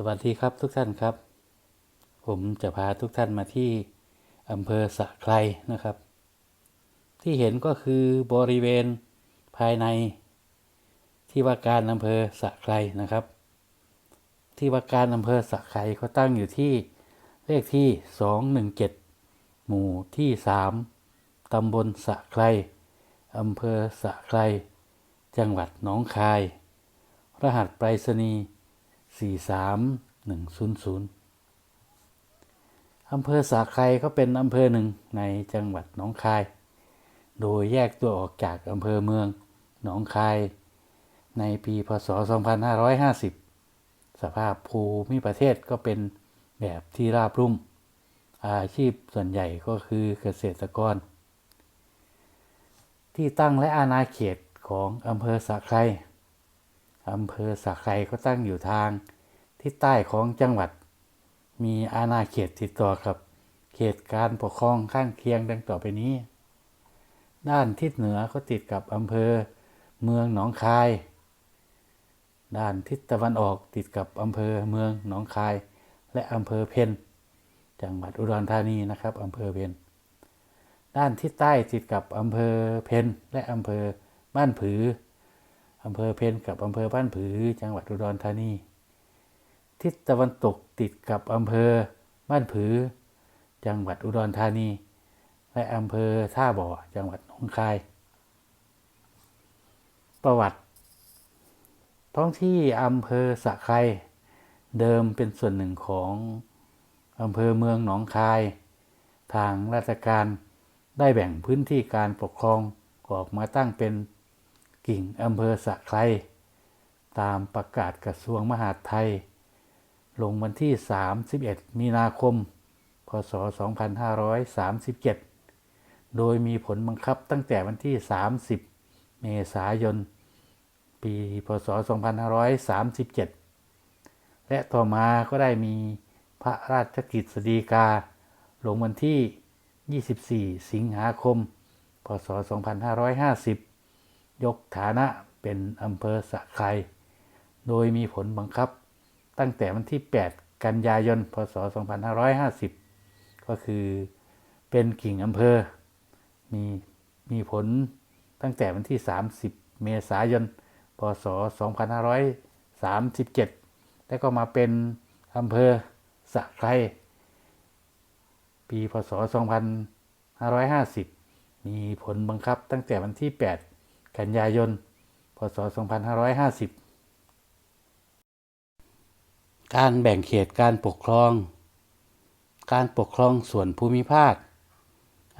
สวัสดีครับทุกท่านครับ ผมจะพาทุกท่านมาที่อำเภอสะไครนะครับ ที่เห็นก็คือบริเวณภายใน ที่ว่าการอำเภอสะไครนะครับ ที่ว่าการอำเภอสะไครเขาตั้งอยู่ที่เลขที่ 217 หมู่ที่ 3 ตำบลสะไครอำเภอสะไคร จังหวัดหนองคาย รหัสไปรษณีย์ 43100อำเภอสาไครก็เป็นอำเภอหนึ่งในจังหวัดหนองคาย โดยแยกตัวออกจากอำเภอเมืองหนองคาย ในปีพศ 2550 สภาพภูมิประเทศก็เป็นแบบที่ราบรุ่ม อาชีพส่วนใหญ่ก็คือเกษตรกร ที่ตั้งและอาณาเขตของอำเภอสะไคร อำเภอสะไคก็ตั้งอยู่ทางทิศใต้ของจังหวัด มีอาณาเขตติดต่อกับ เขตการปกครองข้างเคียงดังต่อไปนี้ ด้านทิศเหนือก็ติดกับอำเภอเมืองหนองคาย ด้านทิศตะวันออกติดกับอำเภอเมืองหนองคาย และอำเภอเพนจังหวัดอุดรธานีนะครับอำเภอเพนด้านทิศใต้ติดกับอำเภอเพนและอำเภอบ้านผือ อำเภอเพนกับอำเภอบ้านผือ จังหวัดอุดรธานี ทิศตะวันตกติดกับอำเภอบ้านผือ จังหวัดอุดรธานี และอำเภอท่าบ่อ จังหวัดหนองคาย ประวัติ ท้องที่อำเภอสะไครเดิมเป็นส่วนหนึ่งของอำเภอเมืองหนองคาย ทางราชการได้แบ่งพื้นที่การปกครองออกมาตั้งเป็น กิ่งอำเภอสะไครตามประกาศกระทรวงมหาดไทย ลงวันที่ 31 มีนาคม พศ 2537 โดยมีผลบังคับตั้งแต่วันที่ 30 เมษายน ปี พศ 2537 และต่อมาก็ได้มีพระราชกิจสฎีกา ลงวันที่ 24 สิงหาคม พศ 2550 ยกฐานะเป็นอำเภอสะไครโดยมีผลบังคับ ตั้งแต่วันที่ 8 กันยายน พศ 2550 ก็คือเป็นกิ่งอำเภอ มีมีผลตั้งแต่วันที่ 30 เมษายน พศ 2537 แล้วก็มาเป็นอำเภอสะไครปี พศ 2550 มีผลบังคับตั้งแต่วันที่ 8 กันยายน พศ 2550 การแบ่งเขตการปกครอง การปกครองส่วนภูมิภาค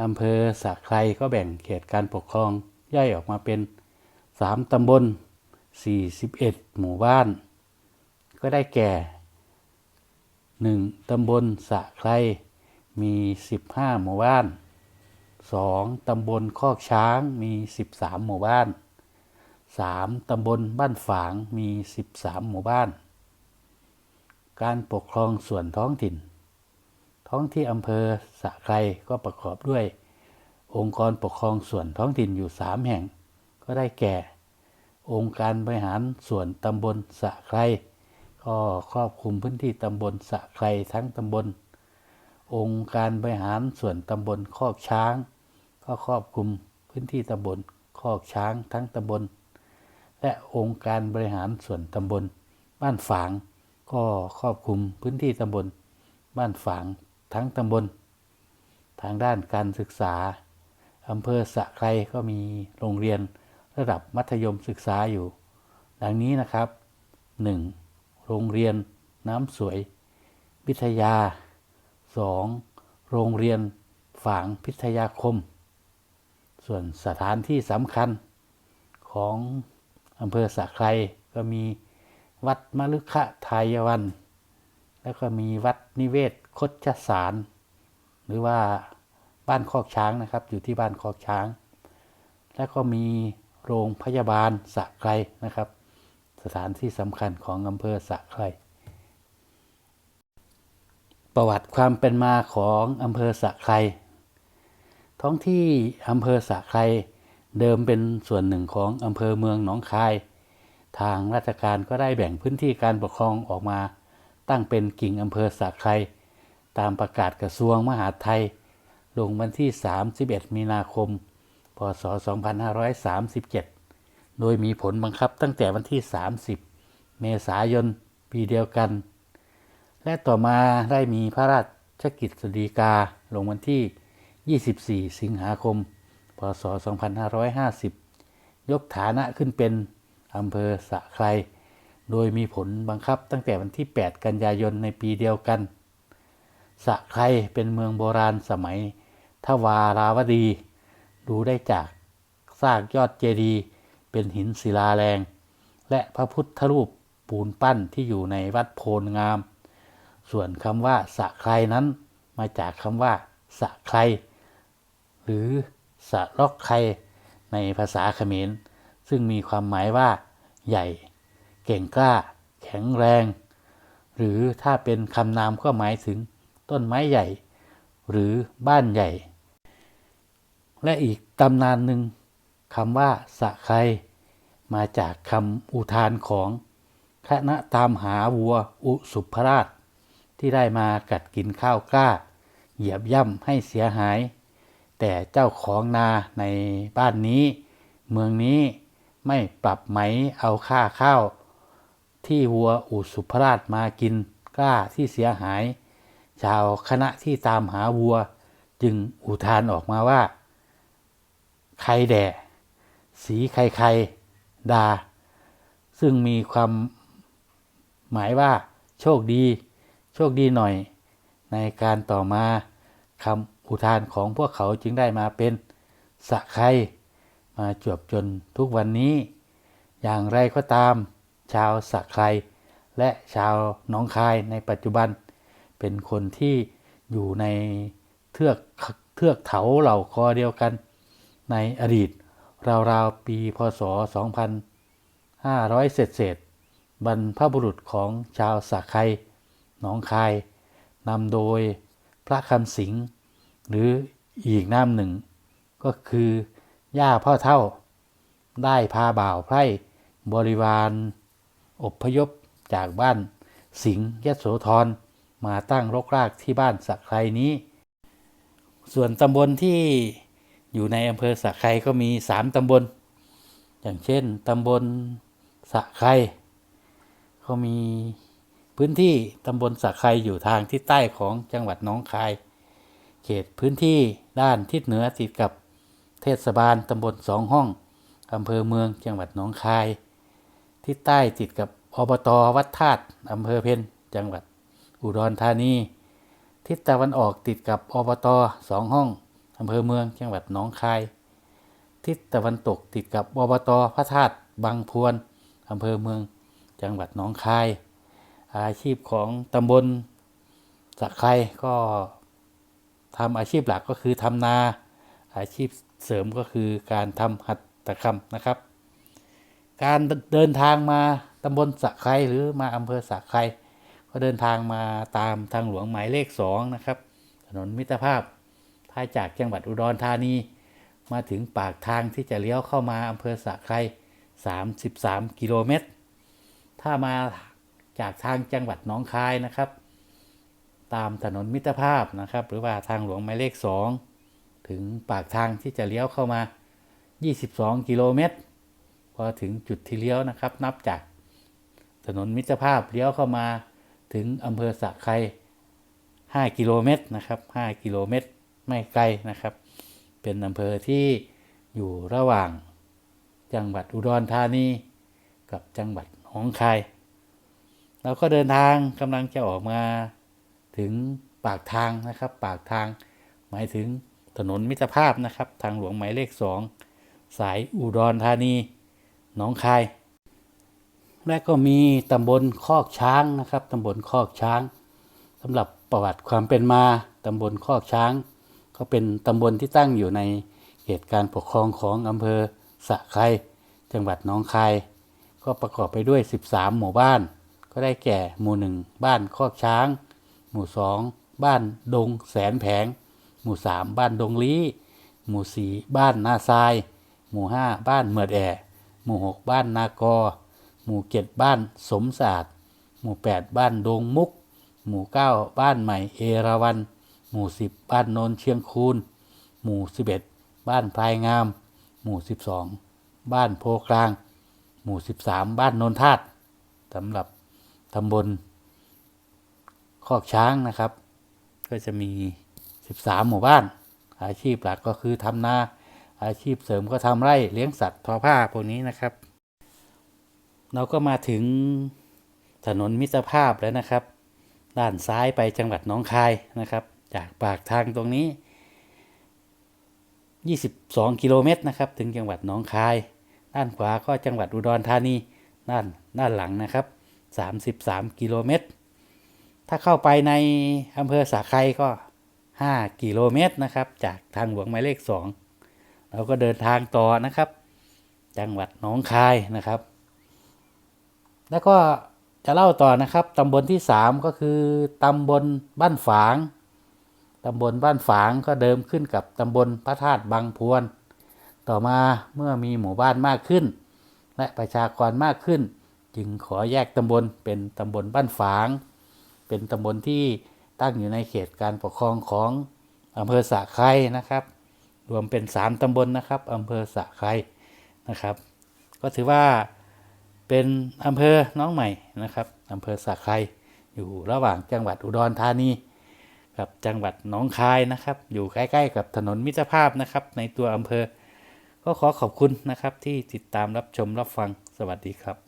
อำเภอสะไครก็แบ่งเขตการปกครองย่อยออกมาเป็น 3 ตำบล 41 หมู่บ้าน ก็ได้แก่ 1. ตำบลสะไครมี 15 หมู่บ้าน 2. ตำบลคอกช้างมี 13 หมู่บ้าน 3. ตำบลบ้านฝางมี 13 หมู่บ้าน การปกครองส่วนท้องถิ่น ท้องที่อำเภอสะไครก็ประกอบด้วย องค์กรปกครองส่วนท้องถิ่นอยู่ 3 แห่ง ก็ได้แก่ องค์การบริหารส่วนตำบลสะไครก็ครอบคลุมพื้นที่ตำบลสะไครทั้งตำบลองค์การบริหารส่วนตำบลคอกช้าง ก็ครอบคลุมพื้นที่ตำบลคอกช้างทั้งตำบล และองค์การบริหารส่วนตำบล บ้านฝาง ก็ครอบคลุมพื้นที่ตำบล บ้านฝางทั้งตำบล ทางด้านการศึกษาอำเภอสะไครก็มีโรงเรียนระดับมัธยมศึกษาอยู่ ดังนี้นะครับ 1. โรงเรียนน้ำสวย พิทยา 2. โรงเรียนฝางพิทยาคม ส่วนสถานที่สำคัญของอำเภอสะไครก็มีวัดมฤคะทายวัน แล้วก็มีวัดนิเวศคดชสาร หรือว่าบ้านคอกช้างนะครับ อยู่ที่บ้านคอกช้าง แล้วก็มีโรงพยาบาลสะไครนะครับ สถานที่สำคัญของอำเภอสะไครประวัติความเป็นมาของอำเภอสะไคร ท้องที่อำเภอสะไครเดิมเป็นส่วนหนึ่งของอำเภอเมืองหนองคาย ทางราชการก็ได้แบ่งพื้นที่การปกครองออกมา ตั้งเป็นกิ่งอำเภอสะไครตามประกาศกระทรวงมหาดไทย ลงวันที่ 31 มีนาคม พศ 2537 โดยมีผลบังคับตั้งแต่วันที่ 30 เมษายน ปีเดียวกัน และต่อมาได้มีพระราชกิจสีกาลงวันที่ 24 สิงหาคม พศ 2550 ยกฐานะขึ้นเป็นอำเภอสะไครโดยมีผลบังคับตั้งแต่วันที่ 8 กันยายนในปีเดียวกัน สะไครเป็นเมืองโบราณสมัยทวาราวดี ดูได้จากซากยอดเจดีย์เป็นหินศิลาแรง และพระพุทธรูปปูนปั้นที่อยู่ในวัดโพลงาม ส่วนคำว่าสะไครนั้นมาจากคำว่าสะไคร หรือสะลอกไครในภาษาเขมร ซึ่งมีความหมายว่าใหญ่ เก่งกล้า แข็งแรง หรือถ้าเป็นคำนามก็หมายถึงต้นไม้ใหญ่ หรือบ้านใหญ่ และอีกตำนานหนึ่งคำว่าสะไครมาจากคำอุทานของคณะตามหาวัวอุสุภราช ที่ได้มากัดกินข้าวกล้า เหยียบย่ำให้เสียหาย แต่เจ้าของนาในบ้านนี้ เมืองนี้ไม่ปรับไหมเอาค่าข้าว ที่วัวอุสุภราชมากินกล้าที่เสียหาย ชาวคณะที่ตามหาวัว จึงอุทานออกมาว่า ใครแด่ สีใครใครดา ซึ่งมีความหมายว่า โชคดี โชคดีหน่อย ในการต่อมาคำ อุทานของพวกเขาจึงได้มาเป็นสะไครมาจวบจนทุกวันนี้ อย่างไรก็ตาม ชาวสะไครและชาวหนองคายในปัจจุบัน เป็นคนที่อยู่ในเทือกเทือกเถาเหล่าคอเดียวกัน ในอดีต ราวๆ ปีพศ 2500 เศษเศษบรรพบุรุษของชาวสะไครหนองคายนำโดยพระคำสิงห์ หรืออีกนามหนึ่ง ก็คือย่าพ่อเท่า ได้พาบ่าวไพร่บริวาร อบพยพจากบ้านสิงห์ยโสธรมาตั้งรกรากที่บ้านสะไครนี้ ส่วนตำบลที่อยู่ในอำเภอสะไครก็มีสามตำบล อย่างเช่นตำบลสะไครเขามีพื้นที่ตำบลสะไครอยู่ทางทิศใต้ของจังหวัดน้องคาย เขตพื้นที่ด้านทิศเหนือติดกับเทศบาลตำบลสองห้องอำเภอเมืองจังหวัดหนองคายทิศใต้ติดกับอบตวัดธาตุอำเภอเพนจังหวัดอุดรธานี ทิศตะวันออกติดกับอบตสองห้องอำเภอเมืองจังหวัดหนองคาย ทิศตะวันตกติดกับอบตพระธาตุบางพวนอำเภอเมืองจังหวัดหนองคาย อาชีพของตำบลสะไครก็ ทำอาชีพหลักก็คือทำนา อาชีพเสริมก็คือการทำหัตถกรรมนะครับ การเดินทางมาตำบลสะไครหรือมาอำเภอสะไครก็เดินทางมาตามทางหลวงหมายเลขสองนะครับ ถนนมิตรภาพถ้าจากจังหวัดอุดรธานี มาถึงปากทางที่จะเลี้ยวเข้ามาอำเภอสะไคร33 กิโลเมตร ถ้ามาจากทางจังหวัดหนองคายนะครับ ตามถนนมิตรภาพนะครับ หรือว่าทางหลวงหมายเลข 2 ถึงปากทางที่จะเลี้ยวเข้ามา 22 กิโลเมตร พอถึงจุดที่เลี้ยวนะครับ นับจากถนนมิตรภาพเลี้ยวเข้ามาถึงอำเภอสะไคร5 กิโลเมตรนะครับ 5 กิโลเมตรไม่ไกลนะครับ เป็นอำเภอที่อยู่ระหว่างจังหวัดอุดรธานีกับจังหวัดหนองคาย เราก็เดินทางกำลังจะออกมา ถึงปากทางนะครับ ปากทาง หมายถึงถนนมิตรภาพนะครับ ทางหลวงหมายเลขสองสายอุดรธานีหนองคาย และก็มีตำบลคอกช้างนะครับตำบลคอกช้างสำหรับประวัติความเป็นมาตำบลคอกช้าง ก็เป็นตำบลที่ตั้งอยู่ในเขตการปกครองของอำเภอสะไครจังหวัดหนองคาย ก็ประกอบไปด้วย 13 หมู่บ้าน ก็ได้แก่หมู่หนึ่งบ้านคอกช้าง หมู่สองบ้านดงแสนแผง หมู่สามบ้านดงลี้ หมู่สี่บ้านนาทราย หมู่ห้าบ้านเมือดแอหมู่หกบ้านนากอ หมู่เจ็ดบ้านสมศาสตร์ หมู่แปดบ้านดงมุก หมู่9บ้านใหม่เอราวัน หมู่10บ้านโนนเชียงคูน หมู่11บ้านพลายงาม หมู่12บ้านโพกลาง หมู่13บ้านโนนธาตุสำหรับตำบล คอกช้างนะครับ ก็จะมี 13 หมู่บ้าน อาชีพหลักก็คือทำนาอาชีพเสริมก็ทำไร่เลี้ยงสัตว์ทอผ้าพวกนี้นะครับ เราก็มาถึงถนนมิตรภาพแล้วนะครับ ด้านซ้ายไปจังหวัดหนองคายนะครับ จากปากทางตรงนี้ 22 กิโลเมตรนะครับ ถึงจังหวัดหนองคาย ด้านขวาก็จังหวัดอุดรธานีด้านด้านหลังนะครับ 33 กิโลเมตร ถ้าเข้าไปในอำเภอสาไครก็ 5 กิโลเมตรนะครับ จากทางหลวงหมายเลข 2 เราก็เดินทางต่อนะครับ จังหวัดหนองคายนะครับ แล้วก็จะเล่าต่อนะครับตำบลที่ 3 ก็คือตำบลบ้านฝางตำบลบ้านฝางก็เดิมขึ้นกับตำบลพระธาตุบางพวน ต่อมาเมื่อมีหมู่บ้านมากขึ้น และประชากรมากขึ้น จึงขอแยกตำบลเป็นตำบลบ้านฝาง เป็นตำบลที่ตั้งอยู่ในเขตการปกครองของอำเภอสะไครนะครับ รวมเป็น 3ตำบลนะครับอำเภอสะไครนะครับ ก็ถือว่าเป็นอำเภอน้องใหม่นะครับอำเภอสะไครอยู่ระหว่างจังหวัดอุดรธานีกับจังหวัดหนองคายนะครับ อยู่ใกล้ๆกับถนนมิตรภาพนะครับ ในตัวอำเภอ ก็ขอขอบคุณนะครับที่ติดตามรับชมรับฟังสวัสดีครับ